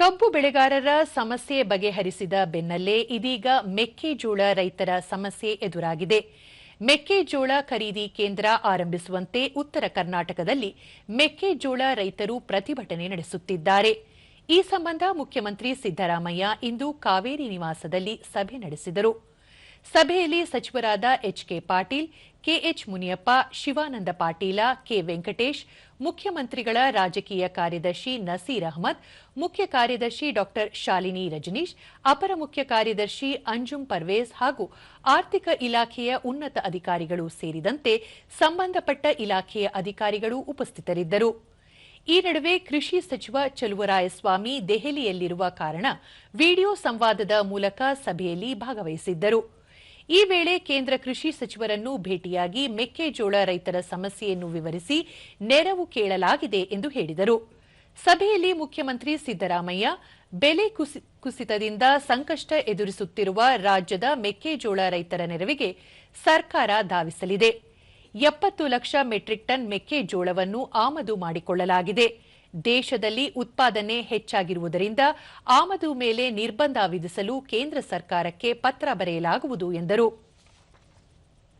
ಕಬ್ಬು ಬೆಳೆಗಾರರ ಸಮಸ್ಯೆ ಬಗೆಹರಿಸಿದ ಬೆನ್ನಲ್ಲೇ ಇದೀಗ ಮೆಕ್ಕೆಜೋಳ ರೈತರ ಸಮಸ್ಯೆ ಎದುರಾಗಿದೆ. ಮೆಕ್ಕೆಜೋಳ ಖರೀದಿ ಕೇಂದ್ರ ಆರಂಭಿಸುವಂತೆ ಉತ್ತರ ಕರ್ನಾಟಕದಲ್ಲಿ ಮೆಕ್ಕೆಜೋಳ ರೈತರು ಪ್ರತಿಭಟನೆ ನಡೆಸುತ್ತಿದ್ದಾರೆ. ಈ ಸಂಬಂಧ ಮುಖ್ಯಮಂತ್ರಿ ಸಿದ್ದರಾಮಯ್ಯ ಇಂದು ಕಾವೇರಿ ನಿವಾಸದಲ್ಲಿ ಸಭೆ ನಡೆಸಿದರು. ಸಭೆಯಲ್ಲಿ ಸಚಿವರಾದ HK Patil KH Muniyappa, Shivananda Patil, K Venkatesh, ಮುಖ್ಯಮಂತ್ರಿಗಳ ರಾಜಕೀಯ ಕಾರ್ಯದರ್ಶಿ ನಸೀರ್ ಅಹಮದ್, ಮುಖ್ಯ ಕಾರ್ಯದರ್ಶಿ ಡಾ ಶಾಲಿನಿ ರಜನೀಶ್, ಅಪರ ಮುಖ್ಯ ಕಾರ್ಯದರ್ಶಿ ಅಂಜುಂ ಪರ್ವೇಜ್ ಹಾಗೂ ಆರ್ಥಿಕ ಇಲಾಖೆಯ ಉನ್ನತ ಅಧಿಕಾರಿಗಳು ಸೇರಿದಂತೆ ಸಂಬಂಧಪಟ್ಟ ಇಲಾಖೆಯ ಅಧಿಕಾರಿಗಳು ಉಪಸ್ಥಿತರಿದ್ದರು. ಈ ನಡುವೆ ಕೃಷಿ ಸಚಿವ ಚಲುವರಾಯಸ್ವಾಮಿ ದೆಹಲಿಯಲ್ಲಿರುವ ಕಾರಣ ವಿಡಿಯೋ ಸಂವಾದದ ಮೂಲಕ ಸಭೆಯಲ್ಲಿ ಭಾಗವಹಿಸಿದ್ದರು. ಈ ವೇಳೆ ಕೇಂದ್ರ ಕೃಷಿ ಸಚಿವರನ್ನು ಭೇಟಿಯಾಗಿ ಮೆಕ್ಕೆಜೋಳ ರೈತರ ಸಮಸ್ಯೆಯನ್ನು ವಿವರಿಸಿ ನೆರವು ಕೇಳಲಾಗಿದೆ ಎಂದು ಹೇಳಿದರು. ಸಭೆಯಲ್ಲಿ ಮುಖ್ಯಮಂತ್ರಿ ಸಿದ್ದರಾಮಯ್ಯ, ಬೆಲೆ ಕುಸಿ- ಕುಸಿತದಿಂದ ಸಂಕಷ್ಟ ಎದುರಿಸುತ್ತಿರುವ ರಾಜ್ಯದ ಮೆಕ್ಕೆಜೋಳ ರೈತರ ನೆರವಿಗೆ ಸರ್ಕಾರ ಧಾವಿಸಲಿದೆ. ಎಪ್ಪತ್ತು ಲಕ್ಷ ಮೆಟ್ರಿಕ್ ಟನ್ ಮೆಕ್ಕೆಜೋಳವನ್ನು ಆಮದು ಮಾಡಿಕೊಳ್ಳಲಾಗಿದೆ. ದೇಶದಲ್ಲಿ ಉತ್ಪಾದನೆ ಹೆಚ್ಚಾಗಿರುವುದರಿಂದ ಆಮದು ಮೇಲೆ ನಿರ್ಬಂಧ ವಿಧಿಸಲು ಕೇಂದ್ರ ಸರ್ಕಾರಕ್ಕೆ ಪತ್ರ ಬರೆಯಲಾಗುವುದು ಎಂದರು.